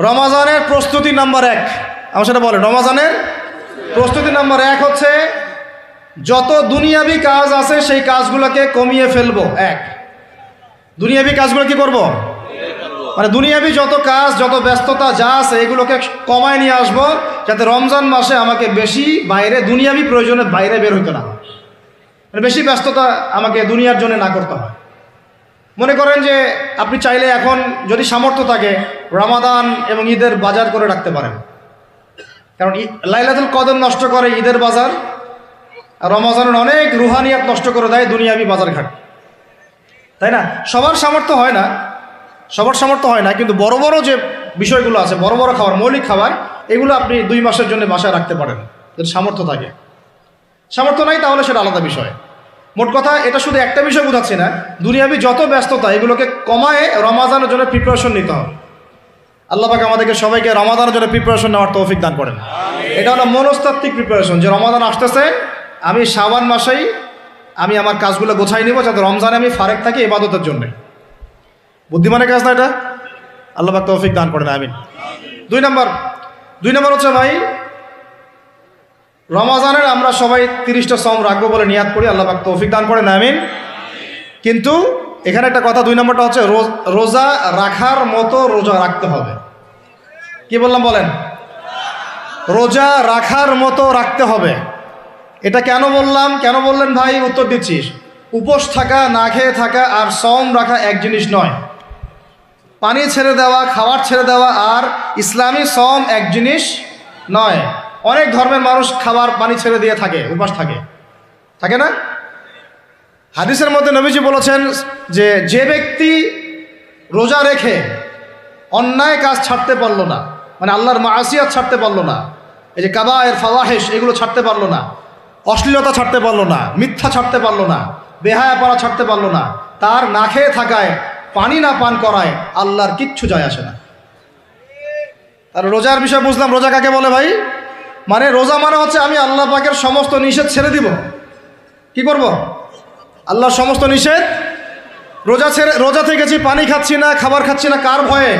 রমাজানের প্রস্তুতি নাম্বার এক। আমার সেটা বলেন, রমাজানের প্রস্তুতি নাম্বার এক হচ্ছে, যত দুনিয়াবি কাজ আছে সেই কাজগুলোকে কমিয়ে ফেলব। এক। দুনিয়াবি কাজগুলো কি করব? মানে দুনিয়াবি যত কাজ, যত ব্যস্ততা যা আছে এগুলোকে কমায় নিয়ে আসব, যাতে রমজান মাসে আমাকে বেশি বাইরে, দুনিয়াবি প্রয়োজনে বাইরে বের হইতে না মানে বেশি ব্যস্ততা আমাকে দুনিয়ার জন্য না করতে হয়। মনে করেন যে আপনি চাইলে এখন যদি সামর্থ্য থাকে রামাদান এবং ঈদের বাজার করে রাখতে পারেন। কারণ লাইলাতুল কদর নষ্ট করে ঈদের বাজার আর রমাজানের অনেক রুহানিয়াত নষ্ট করে দেয় দুনিয়াবি বাজার ঘাট তাই না? সবার সামর্থ্য হয় না, সবার সামর্থ্য হয় না, কিন্তু বড় বড় যে বিষয়গুলো আছে, বড় বড় খাবার, মৌলিক খাবার, এগুলো আপনি দুই মাসের জন্য বাসায় রাখতে পারেন, যদি সামর্থ্য থাকে। সামর্থ্য নাই তাহলে সেটা আলাদা বিষয়। মোট কথা এটা শুধু একটা বিষয় বোঝাচ্ছি না দুনিয়াবি যত ব্যস্ততা এগুলোকে কমায় রমাজানের জন্য প্রিপারেশন নিতে হবে। আল্লাহ পাক আমাদেরকে সবাইকে রমাদানের জন্য প্রিপারেশন নেওয়ার তৌফিক দান করেন। এটা হলো মনস্তাত্ত্বিক প্রিপারেশন যে রমাদান আসতেছে আমি সাবান মাসেই আমি আমার কাজগুলো গোছাই নিব যাতে রমজানে আমি ফারেক থাকি ইবাদতের জন্য। বুদ্ধিমানের কাজ না এটা? আল্লাহ পাক তৌফিক দান করেন আমিন। দুই নম্বর দুই নম্বর হচ্ছে ভাই রমাজানের আমরা সবাই তিরিশটা সম রাখব বলে নিয়াদ করি, আল্লাহ পাক তৌফিক দান করেন, আমিন। কিন্তু এখানে একটা কথা, দুই নম্বরটা হচ্ছে রোজা রাখার মতো রোজা রাখতে হবে। কি বললাম বলেন? রোজা রাখার মতো রাখতে হবে। এটা কেন বললাম? কেন বললেন ভাই? উত্তর দিচ্ছিস উপোস থাকা, না খেয়ে থাকা আর সম রাখা এক জিনিস নয়। পানি ছেড়ে দেওয়া, খাবার ছেড়ে দেওয়া আর ইসলামী সম এক জিনিস নয়। অনেক ধর্মের মানুষ খাবার পানি ছেড়ে দিয়ে থাকে, উপাস থাকে। থাকে না? হাদিসের মধ্যে নবীজি বলেছেন যে যে ব্যক্তি রোজা রেখে অন্যায় কাজ ছাড়তে পারল না মানে আল্লাহর মাসিয়াত ছাড়তে পারল না, এই যে কাবায়ের ফাওয়াহেশ, এগুলো ছাড়তে পারল না, অশ্লীলতা ছাড়তে পারল না, মিথ্যা ছাড়তে পারল না, বেহায়া পাড়া ছাড়তে পারল না, তার না খেয়ে থাকায়, পানি না পান করায় আল্লাহর কিচ্ছু যায় আসে না। আর রোজার বিষয় বুঝলাম, রোজা কাকে বলে ভাই? মানে রোজা মানে হচ্ছে আমি আল্লাহ পাকের সমস্ত নিষেধ ছেড়ে দিব। কি করব? আল্লাহর সমস্ত নিষেধ? রোজা ছেড়ে, রোজা থেকেছি পানি খাচ্ছি না, খাবার খাচ্ছি না, কার ভয়ে?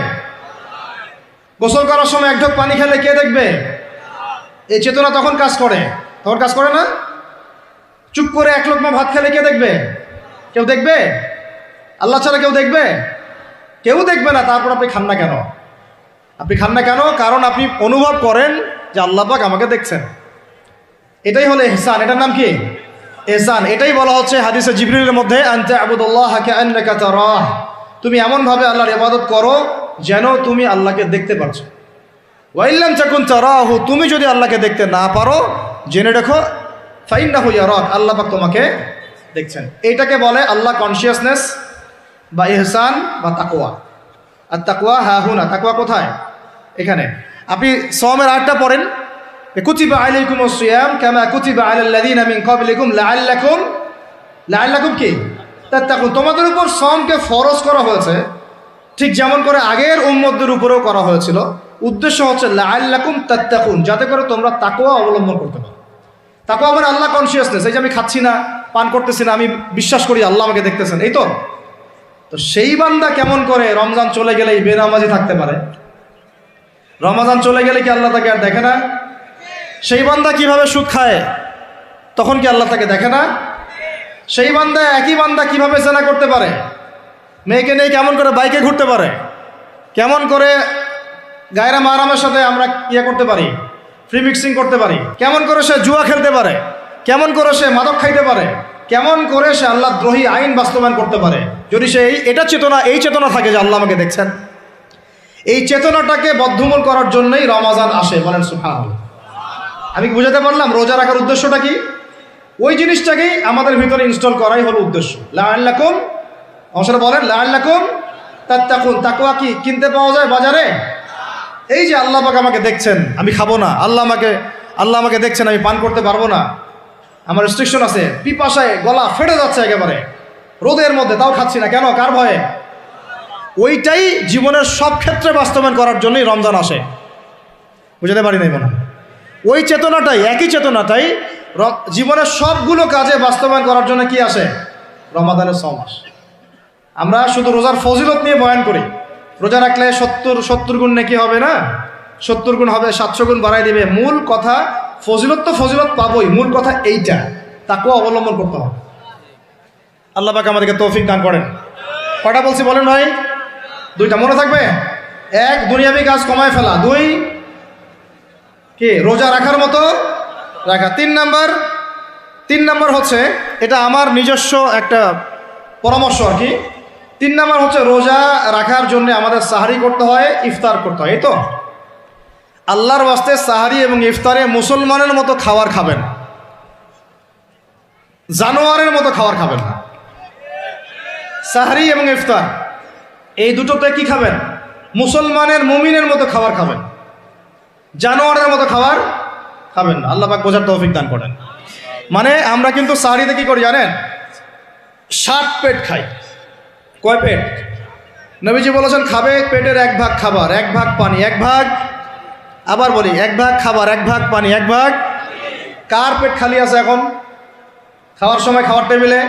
গোসল করার সময় এক ঢোক পানি খেলে কে দেখবে? এই চেতনা তখন কাজ করে। তখন কাজ করে না? চুপ করে এক লোকমা ভাত খেলে কে দেখবে? কেউ দেখবে? আল্লাহ ছাড়া কেউ দেখবে? কেউ দেখবে না, তারপর আপনি খান না কেন? আপনি খান না কেন? কারণ আপনি অনুভব করেন যে আল্লাহ পাক আমাকে দেখছেন। এটাই হলো এহসান এটার নাম কি? এহসান এটাই বলা হচ্ছে হাদিসে জিবরিলের মধ্যে, আনতে আবুদুল্লাহ তারাহ। তুমি এমনভাবে আল্লাহর ইবাদত করো যেন তুমি আল্লাহকে দেখতে পারছ। ওয়াইল্লাম চাকুন তারাহু, তুমি যদি আল্লাহকে দেখতে না পারো, জেনে রেখো ফাইন্না হইয়া রক আল্লাহ পাক তোমাকে দেখছেন। এইটাকে বলে আল্লাহ কনসিয়াসনেস বা এহসান বা তাকোয়া আর তাকওয়া হা হুনা, তাকওয়া কোথায়? এখানে। আপনি সমের আটটা পড়েন। কুতিবা আলাইকুম সিয়াম কামা কুতিবা আলাল্লাযিনা মিন ক্বাবলিকুম লাআল্লাকুম লাআল্লাকুম কি? তাত্তাকুন। তোমাদের উপর সমকে ফরজ করা হয়েছে, ঠিক যেমন করে আগের উম্মতদের উপরেও করা হয়েছিল। উদ্দেশ্য হচ্ছে লাআল্লাকুম তাত্তাকুন, যাতে করে তোমরা তাকওয়া অবলম্বন করতে পারো। তাকওয়া মানে আল্লাহ কনসিয়াসনেস এই যে আমি খাচ্ছি না, পান করতেছি না, আমি বিশ্বাস করি আল্লাহ আমাকে দেখতেছেন, এই তো? তো সেই বান্দা কেমন করে রমজান চলে গেলেই বেনামাজি থাকতে পারে? রমজান চলে গেলে কি আল্লাহ তাকে আর দেখে না? সেই বান্দা কীভাবে সুদ খায়, তখন কি আল্লাহ তাকে দেখে না? সেই বান্দা একই বান্দা কীভাবে জেনা করতে পারে? মেয়েকে নিয়ে কেমন করে বাইকে ঘুরতে পারে? কেমন করে গায়রা মারামের সাথে আমরা ইয়ে করতে পারি? ফ্রি মিক্সিং করতে পারি? কেমন করে সে জুয়া খেলতে পারে? কেমন করে সে মাদক খাইতে পারে? কেমন করে সে আল্লাহ দ্রোহী আইন বাস্তবায়ন করতে পারে? যদি সে এই এটা চেতনা, এই চেতনা থাকে যে আল্লাহ আমাকে দেখছেন। এই চেতনাটাকে বদ্ধমূল করার জন্যই রমাজান আসে, বলেন সুফান আমি কি বুঝাতে পারলাম? রোজা রাখার উদ্দেশ্যটা কি? ওই জিনিসটাকেই আমাদের ভিতরে ইনস্টল করাই হলো উদ্দেশ্য। লাল্লাকুম অংশটা বলেন লাল্লাকুম তাত্তাকুন। তাকুয়া কি? কিনতে পাওয়া যায় বাজারে? এই যে আল্লাহ পাক আমাকে দেখছেন, আমি খাব না। আল্লাহ আমাকে আল্লাহ আমাকে দেখছেন, আমি পান করতে পারব না। আমার রেস্ট্রিকশন আছে। পিপাসায় গলা ফেটে যাচ্ছে একেবারে। রোদের মধ্যে, তাও খাচ্ছি না। কেন? কার ভয়ে? ওইটাই জীবনের সব ক্ষেত্রে বাস্তবায়ন করার জন্যই রমজান আসে। বুঝতে পারি নাই মনে। ওই চেতনাটাই, একই চেতনাটাই জীবনের সবগুলো কাজে বাস্তবায়ন করার জন্য কি আসে? রমাদানের সমাস আমরা শুধু রোজার ফজিলত নিয়ে বয়ান করি। রোজা রাখলে সত্তর সত্তর গুণ নাকি হবে না? সত্তর গুণ হবে, সাতশো গুণ বাড়াই দিবে। মূল কথা, ফজিলত তো ফজিলত পাবই, মূল কথা এইটা। তাকেও অবলম্বন করতে হবে। আল্লাহ পাক আমাদেরকে তৌফিক দান করেন। কটা বলছি বলেন ভাই? দুইটা মনে থাকবে? এক, দুনিয়াবি কাজ কমায় ফেলা। দুই, কি, রোজা রাখার মতো রাখা। তিন নাম্বার তিন নাম্বার হচ্ছে, এটা আমার নিজস্ব একটা পরামর্শ আর কি। তিন নাম্বার হচ্ছে, রোজা রাখার জন্য আমাদের সাহারি করতে হয়, ইফতার করতে হয়, এই তো? আল্লাহর বাস্তে সাহারি এবং ইফতারে মুসলমানের মতো খাবার খাবেন। জানোয়ারের মতো খাবার খাবেন না। সাহারি এবং ইফতার। এই দুটোতে কি খাবেন। মুসলমানের, মুমিনের মতো খাবার খাবেন। জানোয়ারের মতো খাবার খাবেন না। আল্লাহ পাক বোঝার তৌফিক দান করেন। মানে আমরা কিন্তু সাহারিতে কি করি জানেন? ষাট পেট খাই। কয় পেট? নবীজি বলেছেন, খাবে পেটের এক ভাগ খাবার, এক ভাগ পানি, এক ভাগ আবার বলি, এক ভাগ খাবার, এক ভাগ পানি, এক ভাগ কার পেট খালি আছে এখন? খাওয়ার সময় খাওয়ার টেবিলে?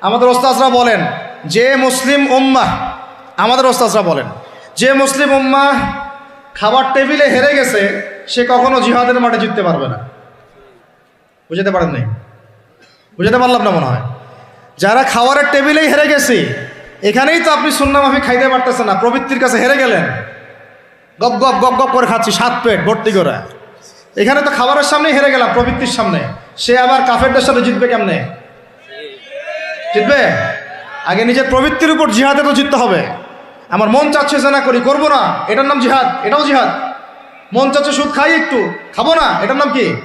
আমাদের ওস্তাজরা বলেন, যে মুসলিম উম্মাহ আমাদের ওস্তাজরা বলেন, যে মুসলিম উম্মা খাবার টেবিলে হেরে গেছে, সে কখনো জিহাদের মাঠে জিততে পারবে না। বুঝাতে পারেন নাই? বুঝতে পারলাম না মনে হয়। যারা খাওয়ারের টেবিলেই হেরে গেছি, এখানেই তো আপনি সুন্না মাফি খাইতে পারতেছেন না, প্রবৃত্তির কাছে হেরে গেলেন। গপ গপ গপ গপ করে খাচ্ছি, সাত পেট ভর্তি করে। এখানে তো খাবারের সামনেই হেরে গেলাম, প্রবৃত্তির সামনে। সে আবার কাফেরদের সাথে জিতবে কেমনে? জিতবে? আগে নিজের প্রবৃত্তির উপর জিহাদে তো জিততে হবে। আমার মন চাচ্ছে যে না করি, করব না। এটার নাম জিহাদ। এটাও জিহাদ। মন চাচ্ছে সুদ খাই একটু, খাব না। এটার নাম কি?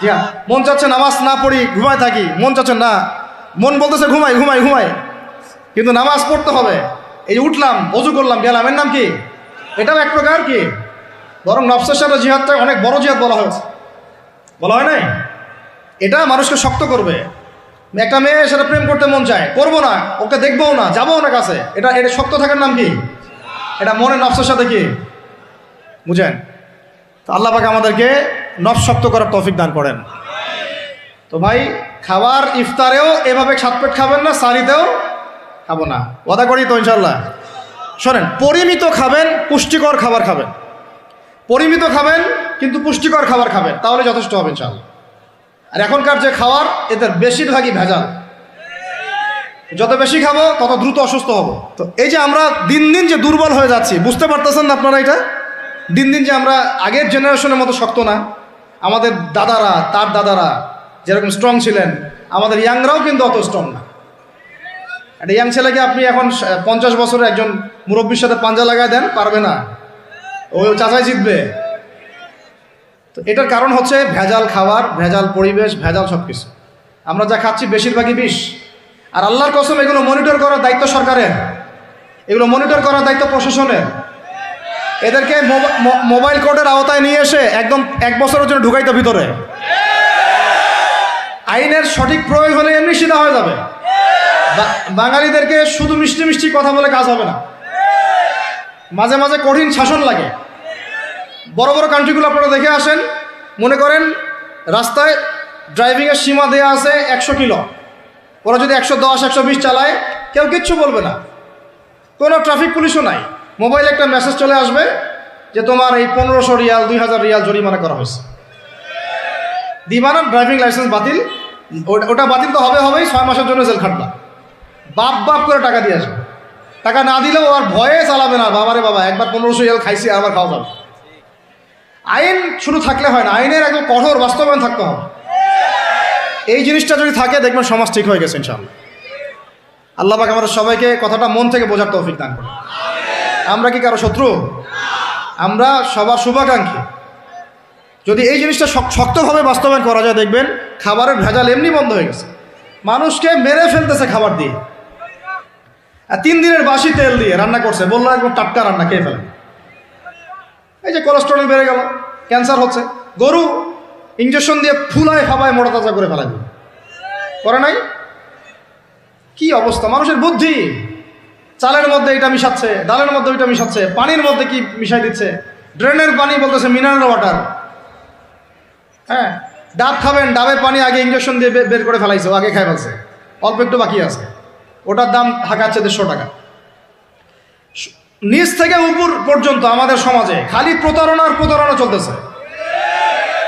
জিহাদ। মন চাচ্ছে নামাজ না পড়ি, ঘুমায় থাকি। মন চাচ্ছে না। মন বলতেছে, ঘুমাই ঘুমাই ঘুমাই। কিন্তু নামাজ পড়তে হবে। এই উঠলাম, অজু করলাম, গেলাম, এর নাম কি? এটাও এক প্রকার কি? বরং নফসের সাথে জিহাদটা অনেক বড় জিহাদ বলা হয়েছে। বলা হয় নাই? এটা মানুষকে শক্ত করবে। একটা মেয়ে সেটা প্রেম করতে মন চায়, করব না, ওকে দেখবও না যাব না কাছে। এটা এটা শক্ত থাকার নাম কি? এটা মনে নফসের সাথে কি? বুঝেন? আল্লাহ পাকে আমাদেরকে নফ শক্ত করার তৌফিক দান করেন। তো ভাই, খাবার ইফতারেও এভাবে সাত পেট খাবেন না, সারিতেও খাব না। ওদা করি তো ইনশাল্লাহ শোনেন, পরিমিত খাবেন, পুষ্টিকর খাবার খাবেন। পরিমিত খাবেন, কিন্তু পুষ্টিকর খাবার খাবেন, তাহলে যথেষ্ট হবে ইনশাল্লাহ আর এখনকার যে খাবার এদের বেশিরভাগই ভেজাল। যত বেশি খাব, তত দ্রুত অসুস্থ হব। তো এই যে আমরা দিন দিন যে দুর্বল হয়ে যাচ্ছি, বুঝতে পারতেছেন না আপনারা এটা? দিন দিন যে আমরা আগের জেনারেশনের মতো শক্ত না। আমাদের দাদারা, তার দাদারা যেরকম স্ট্রং ছিলেন, আমাদের ইয়াংরাও কিন্তু অত স্ট্রং না। একটা ইয়াং ছেলেকে আপনি এখন পঞ্চাশ বছরের একজন মুরব্বীর সাথে পাঞ্জা লাগায় দেন, পারবে না। ও চাচাই জিতবে। তো এটার কারণ হচ্ছে ভেজাল খাবার ভেজাল পরিবেশ ভেজাল সব কিছু আমরা যা খাচ্ছি বেশিরভাগই বিষ। আর আল্লাহর কসম এগুলো মনিটর করার দায়িত্ব সরকারের। এগুলো মনিটর করার দায়িত্ব প্রশাসনের। এদেরকে মোবাইল কোর্টের আওতায় নিয়ে এসে একদম এক বছরের জন্য ঢুকাইতে ভিতরে। আইনের সঠিক প্রয়োগ হলে এমনি সিধা হয়ে যাবে। বাঙালিদেরকে শুধু মিষ্টি মিষ্টি কথা বলে কাজ হবে না। মাঝে মাঝে কঠিন শাসন লাগে। বড় বড় কান্ট্রিগুলো আপনারা দেখে আসেন। মনে করেন, রাস্তায় ড্রাইভিংয়ের সীমা দেওয়া আছে একশো কিলো। ওরা যদি একশো দশ, একশো বিশ চালায়, কেউ কিচ্ছু বলবে না। কোনো ট্রাফিক পুলিশও নাই। মোবাইলে একটা মেসেজ চলে আসবে যে তোমার এই পনেরোশো রিয়াল, দুই হাজার রিয়াল জরিমানা করা হয়েছে। দিবানা ড্রাইভিং লাইসেন্স বাতিল। ওটা বাতিল তো হবে, হবেই, ছয় মাসের জন্য জেল খাটবা। বাপ বাপ করে টাকা দিয়ে আসবে। টাকা না দিলেও আর ভয়ে চালাবে না। বাবারে বাবা, একবার পনেরোশো রিয়াল খাইছি, আবার খাওয়া যাবে। আইন শুধু থাকলে হয় না, আইনের একদম কঠোর বাস্তবায়ন থাকতে হবে। এই জিনিসটা যদি থাকে, দেখবেন সমাজ ঠিক হয়ে গেছে, ইনশাআল্লাহ। আল্লাহ পাক আমাদের সবাইকে কথাটা মন থেকে বোঝার তৌফিক দান করে আমরা কি কারও শত্রু? আমরা সবার শুভাকাঙ্ক্ষী। যদি এই জিনিসটা শক্তভাবে বাস্তবায়ন করা যায়, দেখবেন খাবারের ভেজাল এমনি বন্ধ হয়ে গেছে। মানুষকে মেরে ফেলতেছে খাবার দিয়ে। আর তিন দিনের বাসি তেল দিয়ে রান্না করছে, বলল একদম টাটকা রান্না, খেয়ে ফেলেন। এই যে কোলেস্ট্রল বেড়ে গেল ক্যান্সার হচ্ছে, গরু ইঞ্জেকশন দিয়ে ফুলায় ফাবায় মোটা তাজা করে ফেলা করে নাই? কি অবস্থা? মানুষের বুদ্ধি। চালের মধ্যে এটা মিশাচ্ছে, ডালের মধ্যে ওইটা মিশাচ্ছে, পানির মধ্যে কি মিশাই দিচ্ছে? ড্রেনের পানি বলতেছে মিনারেল ওয়াটার হ্যাঁ ডাব খাবেন, ডাবের পানি আগে ইঞ্জেকশন দিয়ে বের করে ফেলাইছে, আগে খাই ফেলছে। অল্প একটু বাকি আছে। ওটার দাম হাঁকাচ্ছে দেড়শো টাকা। নিচ থেকে উপর পর্যন্ত আমাদের সমাজে খালি প্রতারণার প্রতারণা চলতেছে।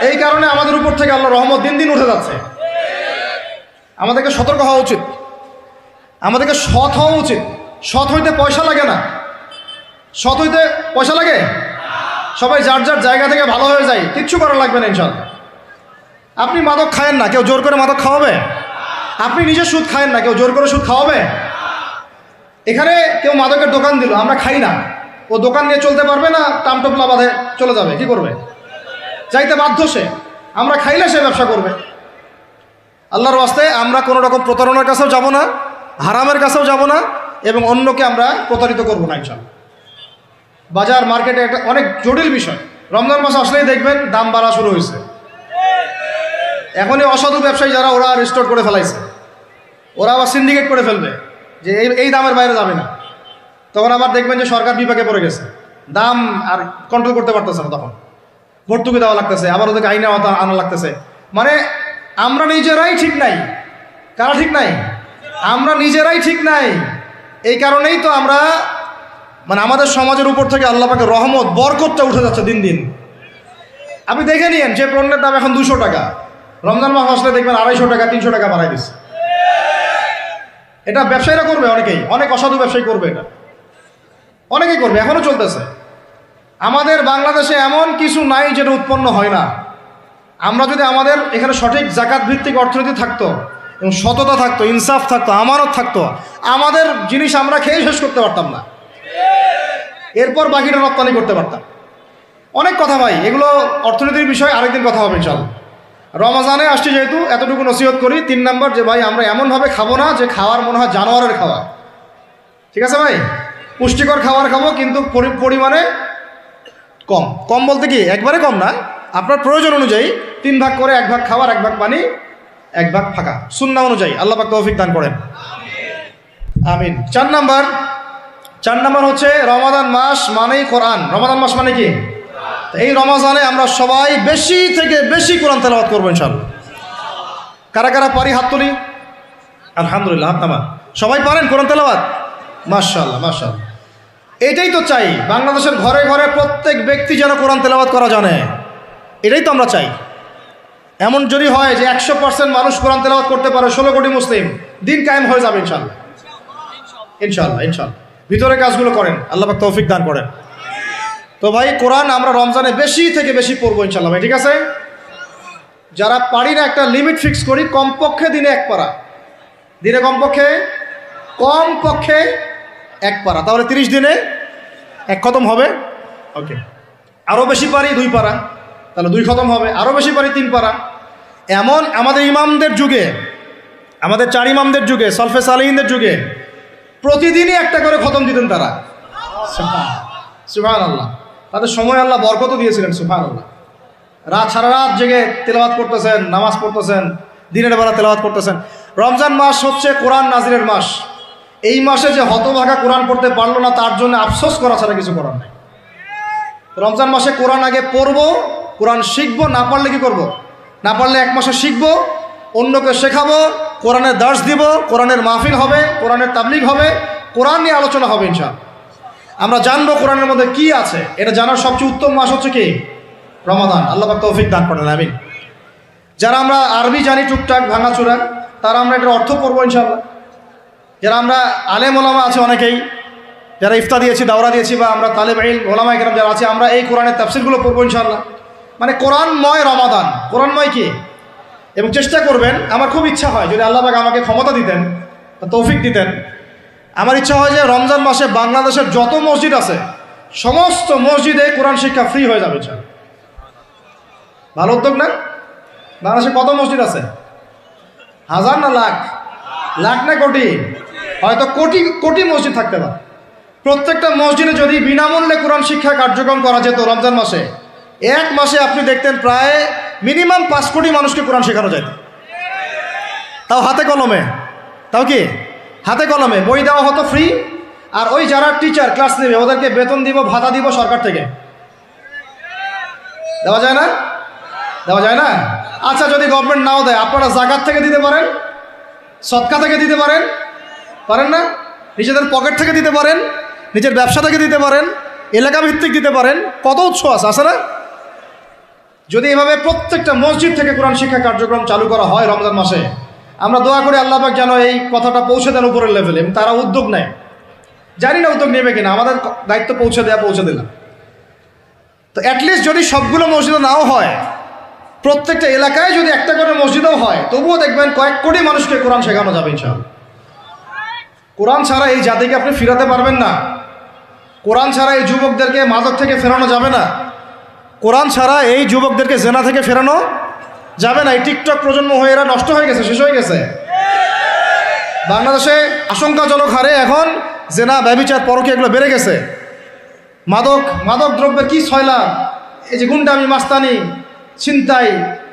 এই কারণে আমাদের উপর থেকে আল্লাহ রহমত দিন দিন উঠে যাচ্ছে। আমাদেরকে সতর্ক হওয়া উচিত। আমাদেরকে সৎ হওয়া উচিত। সৎ হইতে পয়সা লাগে না। সৎ হইতে পয়সা লাগে? সবাই যার যার জায়গা থেকে ভালো হয়ে যায়, কিচ্ছু করা লাগবে না ইনশাল্লাহ। আপনি মাদক খায়েন না, কেউ জোর করে মাদক খাওয়াবে? আপনি নিজে সুদ খায়েন না, কেউ জোর করে সুদ খাওয়াবে? এখানে কেউ মাদকের দোকান দিল, আমরা খাই না। ও দোকান নিয়ে চলতে পারবে না টামটোপলা বাঁধে চলে যাবে, কি করবে? যাইতে বাধ্য সে, আমরা খাইলে সে ব্যবসা করবে। আল্লাহর ওয়াস্তে আমরা কোনো রকম প্রতারণার কাছেও যাব না, হারামের কাছেও যাব না, এবং অন্যকে আমরা প্রতারিত করব না ইনশাল্লাহ বাজার, মার্কেটে একটা অনেক জটিল বিষয়। রমজান মাস আসলেই দেখবেন দাম বাড়া শুরু হয়েছে। এখনই অসাধু ব্যবসায়ী যারা, ওরা রেস্টোর করে ফেলাইছে। ওরা আবার সিন্ডিকেট করে ফেলবে। যে এই এই দামের বাইরে যাবে না। তখন আবার দেখবেন যে সরকার বিপাকে পড়ে গেছে। দাম আর কন্ট্রোল করতে পারতেছে না তখন। ভর্তুকি দেওয়া লাগতেছে, আবার ওদেরকে আইনে আনা লাগতেছে। মানে আমরা নিজেরাই ঠিক নাই। কারা ঠিক নাই? আমরা নিজেরাই ঠিক নাই। এই কারণেই তো আমরা মানে আমাদের সমাজের উপর থেকে আল্লাহ পাকে রহমত, বরকতটা উঠে যাচ্ছে দিন দিন। আপনি দেখে নিন যে পণ্যের দাম এখন দুশো টাকা। রমজান মাস আসলে দেখবেন আড়াইশো টাকা, তিনশো টাকা বাড়াই দিচ্ছে। এটা ব্যবসায়ীরা করবে অনেকেই। অনেক অসাধু ব্যবসায়ী করবে এটা। অনেকেই করবে, এখনও চলতেছে। আমাদের বাংলাদেশে এমন কিছু নাই যেটা উৎপন্ন হয় না। আমরা যদি আমাদের এখানে সঠিক জাকাত ভিত্তিক অর্থনীতি থাকতো এবং সততা থাকতো, ইনসাফ থাকতো, আমানত থাকতো, আমাদের জিনিস আমরা খেয়ে শেষ করতে পারতাম না। এরপর বাকিটা রপ্তানি করতে পারতাম। অনেক কথা ভাই, এগুলো অর্থনীতির বিষয়, আরেকদিন কথা হবে চল রমাজানে আসছি যেহেতু, এতটুকু নসিহত করি। তিন নম্বর যে, ভাই, আমরা এমনভাবে খাব না যে, খাওয়ার মনে হয় জানোয়ারের খাওয়া। ঠিক আছে, ভাই? পুষ্টিকর খাবার খাব, কিন্তু পরি- পরিমাণে কম। কম বলতে কি, একবারে কম না। আপনার প্রয়োজন অনুযায়ী তিন ভাগ করে এক ভাগ খাবার এক ভাগ পানি, এক ভাগ ফাঁকা। সুন্না অনুযায়ী। আল্লাহ পাক তৌফিক দান করেন। আমিন। চার নাম্বার। চার নাম্বার হচ্ছে রমাদান মাস মানেই কোরআন। রমাদান মাস মানে কি? এই রমাজানে আমরা সবাই বেশি থেকে বেশি কোরআন তেলাওয়াত করব ইনশাল্লাহ কারা কারা পারি হাত তুলি? আলহামদুলিল্লাহ, হাত নামা। সবাই পারেন কোরআন তেলাওয়াত? মাশাল্লাহ মাশাল্লাহ এটাই তো চাই, বাংলাদেশের ঘরে ঘরে প্রত্যেক ব্যক্তি যেন কোরআন তেলাওয়াত করা জানে। এটাই তো আমরা চাই। এমন যদি হয় যে একশো পার্সেন্ট মানুষ কোরআন তেলাওয়াত করতে পারে, ষোলো কোটি মুসলিম, দিন কায়েম হয়ে যাবে ইনশাল্লাহ ইনশাল্লাহ ইনশাল্লাহ ভিতরে কাজগুলো করেন, আল্লাহ তৌফিক দান করেন। তো ভাই, কোরআন আমরা রমজানে বেশি থেকে বেশি পড়ব ইনশাল্লাহ ভাই, ঠিক আছে? যারা পারি না একটা লিমিট ফিক্স করি, কমপক্ষে দিনে এক পারা। দিনে কমপক্ষে? কমপক্ষে এক পারা। তাহলে তিরিশ দিনে এক খতম হবে? ওকে আরও বেশি পারি দুই পারা। তাহলে দুই খতম হবে। আরও বেশি পারি তিন পারা। এমন আমাদের ইমামদের যুগে, আমাদের চার ইমামদের যুগে, সলফে সালিহিনদের যুগে, প্রতিদিনই একটা করে খতম দিতেন তারা। সুহান আল্লাহ তাদের সময় আল্লাহ বরকত দিয়েছিলেন সুহান আল্লাহ রাত, সারা রাত জেগে তেলাওয়াত করতেছেন, নামাজ পড়তেছেন, দিনের বেলা তেলাওয়াত করতেছেন। রমজান মাস হচ্ছে কোরআন নাজিরের মাস। এই মাসে যে হতভাগা কোরআন পড়তে পারল না, তার জন্য আফসোস করা ছাড়া কিছু করার নেই। রমজান মাসে কোরআন আগে পড়ব, কোরআন শিখব, না পারলে কি করব। না পারলে এক মাসে শিখব, অন্যকে শেখাবো, কোরআনের দার্স দিব, কোরআনের মাহফিল হবে, কোরআনের তাবলিগ হবে, কোরআন নিয়ে আলোচনা হবে ইনশাল আমরা জানব কোরআনের মধ্যে কি আছে। এটা জানার সবচেয়ে উত্তম মাস হচ্ছে কি? রমাদান। আল্লাহ তৌফিক দান করেন, আমিন। যারা আমরা আরবি জানি, টুকটাক, ভাঙাচোরা, তারা আমরা এটার অর্থ পড়ব ইনশাল্লাহ যারা আমরা আলেম ওলামা আছে অনেকেই, যারা ইফতা দিয়েছি, দাওরা দিয়েছি, বা আমরা তালেব আইল ওলামা একরাম যারা আছে, আমরা এই কোরআনের তাফসিরগুলো পড়ব ইনশাল্লাহ মানে কোরআনময় রমাদান। কোরআনময় কি? এবং চেষ্টা করবেন, আমার খুব ইচ্ছা হয়, যদি আল্লাহ আমাকে ক্ষমতা দিতেন তৌফিক দিতেন আমার ইচ্ছা হয় যে রমজান মাসে বাংলাদেশের যত মসজিদ আছে, সমস্ত মসজিদে কোরআন শিক্ষা ফ্রি হয়ে যাবে ভালো উদ্যোগ না? বাংলাদেশে কত মসজিদ আছে? হাজার না লাখ? লাখ না কোটি? হয়তো কোটি কোটি মসজিদ থাকতে পারে। প্রত্যেকটা মসজিদে যদি বিনামূল্যে কোরআন শিক্ষা কার্যক্রম করা যেত রমজান মাসে, এক মাসে আপনি দেখতেন প্রায় মিনিমাম পাঁচ কোটি মানুষকে কোরআন শেখানো যেত তাও হাতে কলমে। তাও কি? হাতে কলমে, বই দেওয়া হতো ফ্রি আর ওই যারা টিচার ক্লাস নেবে, ওদেরকে বেতন দিব, ভাতা দিব সরকার থেকে। দেওয়া যায় না? দেওয়া যায় না? আচ্ছা যদি গভর্নমেন্ট নাও দেয়, আপনারা জাকাত থেকে দিতে পারেন, সৎকা থেকে দিতে পারেন পারেন না? নিজেদের পকেট থেকে দিতে পারেন, নিজের ব্যবসা থেকে দিতে পারেন এলাকা ভিত্তিক দিতে পারেন, কত উৎস আছে আছে না? যদি এভাবে প্রত্যেকটা মসজিদ থেকে কোরআন শিক্ষা কার্যক্রম চালু করা হয় রমজান মাসে আমরা দোয়া করি আল্লাহ যেন এই কথাটা পৌঁছে দেন উপরের লেভেলে তারা উদ্যোগ নেয়। জানি না উদ্যোগ নেবে কিনা, আমাদের দায়িত্ব পৌঁছে দেওয়া পৌঁছে দিলাম। তো অ্যাটলিস্ট যদি সবগুলো মসজিদে নাও হয়, প্রত্যেকটা এলাকায় যদি একটা করে মসজিদও হয়, তবুও দেখবেন কয়েক কোটি মানুষকে কোরআন শেখানো যাবে ইনশাআল্লাহ। কোরআন ছাড়া এই জাতিকে আপনি ফিরাতে পারবেন না। কোরআন ছাড়া এই যুবকদেরকে মাদক থেকে ফেরানো যাবে না। কোরআন ছাড়া এই যুবকদেরকে জেনা থেকে ফেরানো যাবে না, এই টিকটক প্রজন্ম হয়ে এরা নষ্ট হয়ে গেছে, শেষ হয়ে গেছে। বাংলাদেশে আশঙ্কাজনক হারে এখন জেনা, ব্যবিচার পরকে এগুলো বেড়ে গেছে। মাদক মাদক দ্রব্যের কি ছয়লা? এই যে গুন্ডামি, মাস্তানি, ছিনতাই,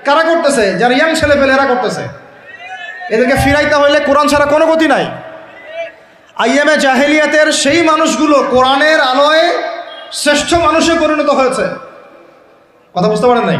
কারা করতেছে? যারা ইয়াং ছেলে পেলে এরা করতেছে। এদেরকে ফিরাইতে হইলে কোরআন ছাড়া কোনো গতি নাই। আইএমএ জাহেলিয়াতের সেই মানুষগুলো কোরআনের আলোয় শ্রেষ্ঠ মানুষে পরিণত হয়েছে। কথা বুঝতে পারেন নাই?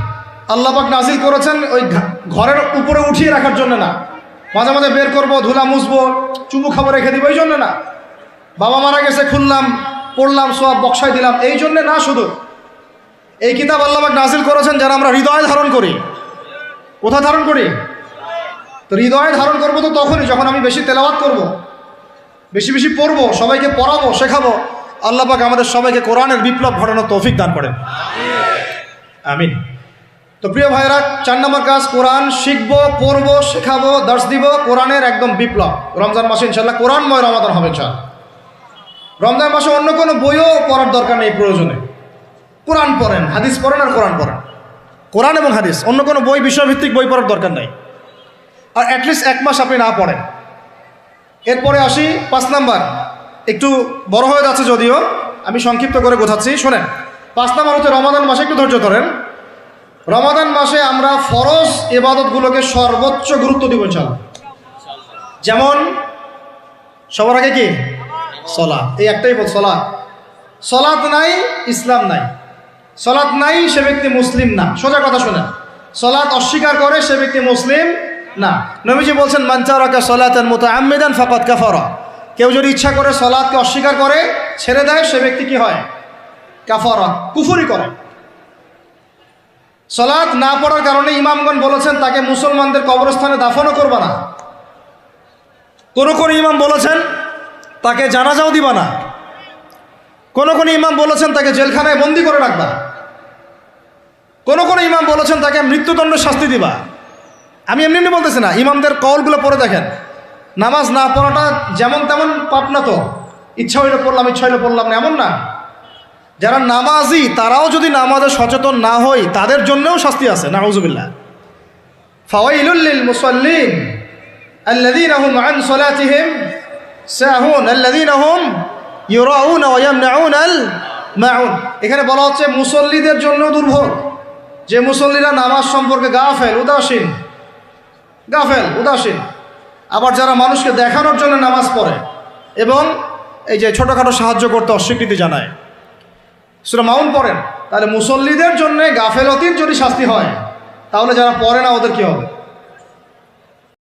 আল্লাপাক নাজিল করেছেন ওই ঘরের উপরে উঠিয়ে রাখার জন্য না। মাঝে মাঝে বের করব, ধুলা মুছবো, চুমু খাবার রেখে দিব, এই জন্য না। বাবা মারা গেছে, খুললাম, পড়লাম, সব বক্সায় দিলাম, এই জন্যে না শুধু। এই কিতাব আল্লাপাক নাজিল করেছেন যারা আমরা হৃদয় ধারণ করি। কোথায় ধারণ করি? তো হৃদয়ে ধারণ করব তো তখনই, যখন আমি বেশি তেলাওয়াত করব। বেশি বেশি পড়ব, সবাইকে পড়াবো, শেখাবো আল্লাপাক আমাদের সবাইকে কোরআনের বিপ্লব ঘটানোর তৌফিক দান করেন। আমিন। তো প্রিয় ভাইরা চার নম্বর কাজ, কোরআন শিখব, পড়ব, শেখাবো, দর্শ দিব, কোরআনের একদম বিপ্লব। রমজান মাসে ইনশাল্লাহ কোরআনময় রমাদান হবে ইনশাল্লাহ রমজান মাসে অন্য কোনো বইও পড়ার দরকার নেই প্রয়োজনে। কোরআন পড়েন, হাদিস পড়েন আর কোরআন পড়েন। কোরআন এবং হাদিস, অন্য কোনো বই, বিষয়ভিত্তিক বই পড়ার দরকার নেই। আর অ্যাটলিস্ট এক মাস আপনি না পড়েন। এরপরে আসি পাঁচ নাম্বার। একটু বড় হয়ে যাচ্ছে যদিও, আমি সংক্ষিপ্ত করে গোছাচ্ছি। শোনেন, পাঁচ নাম্বার হচ্ছে রমাদান মাসে একটু ধৈর্য ধরেন। রমাদান মাসে আমরা ফরজ এবাদতগুলোকে সর্বোচ্চ গুরুত্ব দিব ইনশাল্লাহ যেমন, সবার আগে কি? সলা এই একটাই বল সলা সলাৎ নাই, ইসলাম নাই। সলাৎ নাই, সে ব্যক্তি মুসলিম না। সোজা কথা শোনেন। সলাৎ অস্বীকার করে সে ব্যক্তি মুসলিম না। নবীজি বলছেন মানচারাকা সলাতের মতো আমেদান ফাকাত কাফারা। কেউ যদি ইচ্ছা করে সলাৎকে অস্বীকার করে, ছেড়ে দেয়, সে ব্যক্তি কি হয়? কাফারা, কুফুরি করে। সলাৎ না পড়ার কারণে ইমামগণ বলেছেন, তাকে মুসলমানদের কবরস্থানে দাফনও করবে না। কোন কোন ইমাম বলেছেন, তাকে জানাজাও দিবা না। কোন কোন ইমাম বলেছেন, তাকে জেলখানায় বন্দি করে রাখবা কোনো কোন ইমাম বলেছেন, তাকে মৃত্যুদণ্ড শাস্তি দিবা। আমি এমনি এমনি বলতেছি না, ইমামদের কলগুলো পড়ে দেখেন। নামাজ না পড়াটা যেমন তেমন পাপ না তো। ইচ্ছা হইলে পড়লাম, ইচ্ছা হইলে পড়লাম না, এমন না। যারা নামাজি তারাও যদি নামাজে সচেতন না হয় তাদের জন্যও শাস্তি আছে নাউজুবিল্লাহ ফাওয়াইলুল মুসাল্লিন الذين هم عن صلاتهم সাহুন الذين هم يراؤون ويمنعون الماعون এখানে বলা হচ্ছে মুসল্লিদের জন্য দুর্ভোগ যে মুসল্লিরা নামাজ সম্পর্কে গাফেল উদাসীন গাফেল উদাসীন আবার যারা মানুষকে দেখানোর জন্য নামাজ পড়ে এবং এই যে ছোটোখাটো সাহায্য করতে অস্বীকৃতি জানায় সেটা মাউন পড়েন, তাহলে মুসল্লিদের জন্য গাফেলতির যদি শাস্তি হয়, তাহলে যারা পড়ে না ওদের কী হবে?